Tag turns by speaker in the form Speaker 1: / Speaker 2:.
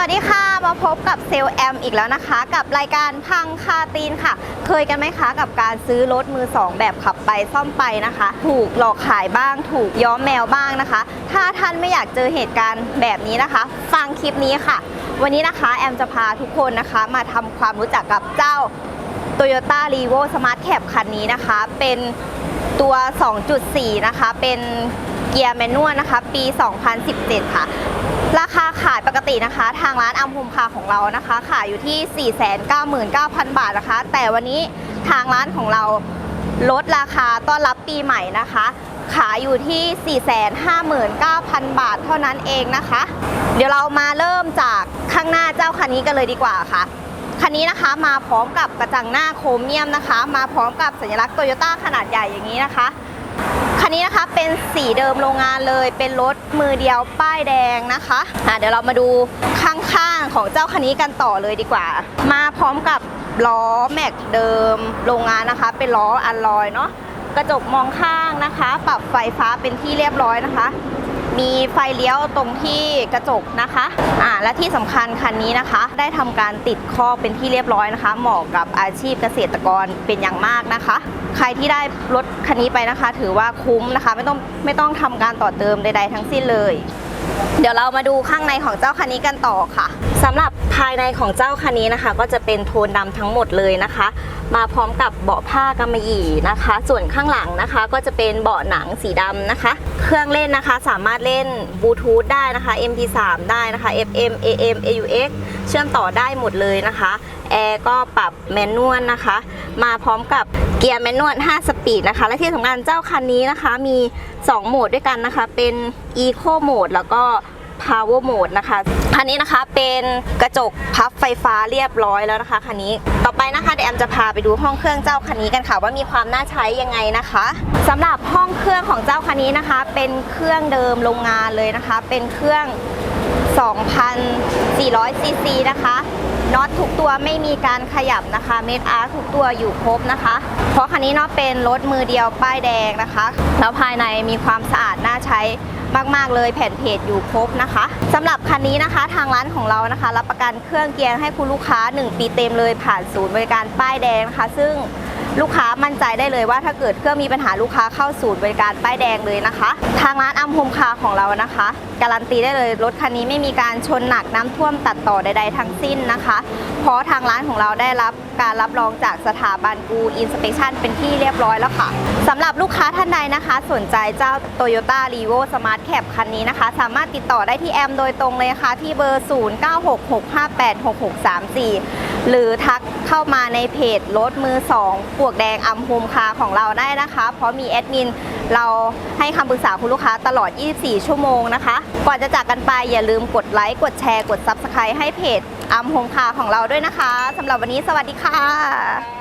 Speaker 1: วัสดีค่ะ มาพบกับเซลแอมอีกแล้วนะคะ กับรายการพังคาตีนค่ะ เคยกันไหมคะกับการซื้อรถมือสองแบบขับไปซ่อมไปนะคะ ถูกหลอกขายบ้าง ถูกย้อมแมวบ้างนะคะ ถ้าท่านไม่อยากเจอเหตุการณ์แบบนี้นะคะ ฟังคลิปนี้ค่ะ วันนี้นะคะแอมจะพาทุกคนนะคะมาทำความรู้จักกับเจ้า Toyota r e v o Smart Cab คันนี้นะคะ เป็นตัว 2.4 นะคะ เป็น เกียร์แมนนวลนะคะ ปี 2017 ค่ะ ราคาขายปกตินะคะ ทางร้านอัมพมคาของเรานะคะ ขายอยู่ที่ 499,000 บาทนะคะ แต่วันนี้ทางร้านของเราลดราคาต้อนรับปีใหม่นะคะ ขายอยู่ที่ 459,000 บาทเท่านั้นเองนะคะ เดี๋ยวเรามาเริ่มจากข้างหน้าเจ้าคันนี้กันเลยดีกว่าค่ะคันนี้นะคะมาพร้อมกับกระจังหน้าโครเมียมนะคะ มาพร้อมกับสัญลักษณ์โตโยต้าขนาดใหญ่อย่างนี้นะคะ คันนี้นะคะเป็นสีเดิมโรงงานเลย เป็นรถมือเดียวป้ายแดงนะคะอะเดี๋ยวเรามาดูข้างๆของเจ้าคันนี้กันต่อเลยดีกว่า มาพร้อมกับล้อแม็กเดิมโรงงานนะคะ เป็นล้ออัลลอยเนาะกระจกมองข้างนะคะ ปรับไฟฟ้าเป็นที่เรียบร้อยนะคะ มีไฟเลี้ยวตรงที่กระจกนะคะอ่าและที่สำคัญคันนี้นะคะ ได้ทำการติดข้อกเป็นที่เรียบร้อยนะคะ เหมาะกับอาชีพเกษตรกรเป็นอย่างมากนะคะ ใครที่ได้รถคันนี้ไปนะคะ ถือว่าคุ้มนะคะ ไม่ต้องไม่ต้องทำการต่อเติมใด ๆ ทั้งสิ้นเลย เดี๋ยวเรามาดูข้างในของเจ้าคันนี้กันต่อค่ะสำหรับภายในของเจ้าคันนี้นะคะ ก็จะเป็นโทนดำทั้งหมดเลยนะคะ มาพร้อมกับเบาะผ้ากำมะหยี่นะคะ ส่วนข้างหลังนะคะ ก็จะเป็นเบาะหนังสีดำนะคะ เครื่องเล่นนะคะสามารถเล่นบลูทูธได้นะคะ MP3 ได้นะคะ FM AM AUX เชื่อมต่อได้หมดเลยนะคะแอร์ก็ปรับแมนนวลนะคะ มาพร้อมกับเกียร์แมนนวล 5 สปีดนะคะ และที่สำคัญเจ้าคันนี้นะคะมี 2 โหมดด้วยกันนะคะ เป็น Eco Mode แล้วก็ Power Mode นะคะคันนี้นะคะเป็นกระจกพับไฟฟ้าเรียบร้อยแล้วนะคะคันนี้ต่อไปนะคะเดี๋ยวแอมจะพาไปดูห้องเครื่องเจ้าคันนี้กันค่ะ ว่ามีความน่าใช้ยังไงนะคะสำหรับห้องเครื่องของเจ้าคันนี้นะคะ เป็นเครื่องเดิมโรงงานเลยนะคะ เป็นเครื่อง 2,400ซีซีนะคะ น็อตทุกตัวไม่มีการขยับนะคะ เมดอาร์ทุกตัวอยู่ครบนะคะ เพราะคันนี้เนาะเป็นรถมือเดียวป้ายแดงนะคะ แล้วภายในมีความสะอาดน่าใช้มากๆเลยแผ่นเพจอยู่ครบนะคะสำหรับคันนี้นะคะ ทางร้านของเรานะคะ รับประกันเครื่องเกียร์ให้คุณลูกค้า 1 ปีเต็มเลยผ่านศูนย์บริการป้ายแดงนะคะ ซึ่ง ลูกค้ามั่นใจได้เลยว่าถ้าเกิดเครื่องมีปัญหาลูกค้าเข้าศูนย์บริการป้ายแดงเลยนะคะ ทางร้านอัมโฮมคาของเรานะคะ การันตีได้เลยรถคันนี้ไม่มีการชนหนักน้ำท่วมตัดต่อใด ๆ ทั้งสิ้นนะคะ เพราะทางร้านของเราได้รับการรับรองจากสถาบันกูอินสเปคชั่นเป็นที่เรียบร้อยแล้วค่ะสำหรับลูกค้าท่านใดนะคะ สนใจเจ้า Toyota r e v o Smart Cab คันนี้นะคะ สามารถติดต่อได้ที่แอมโดยตรงเลยค่ะที่เบอร์ 0966586634 หรือทักเข้ามาในเพจรถมือสองปวกแดงอัมพูมคาของเราได้นะคะ เพราะมีแอดมินเราให้คำปรึกษาคุณลูกค้าตลอด 24 ชั่วโมงนะคะ ก่อนจะจากกันไปอย่าลืมกดไลค์ กดแชร์ กด Subscribe ให้เพจอัมโฮมคาของเราด้วยนะคะสำหรับวันนี้สวัสดีค่ะ